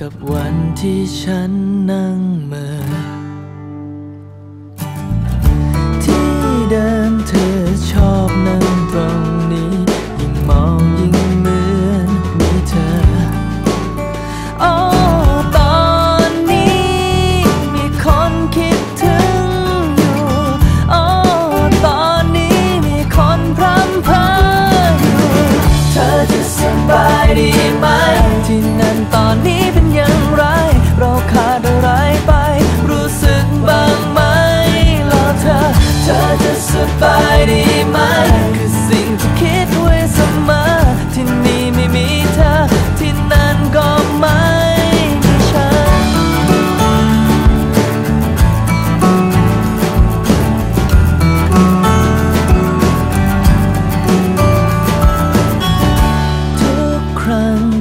กับวันที่ฉันนั่ง 看。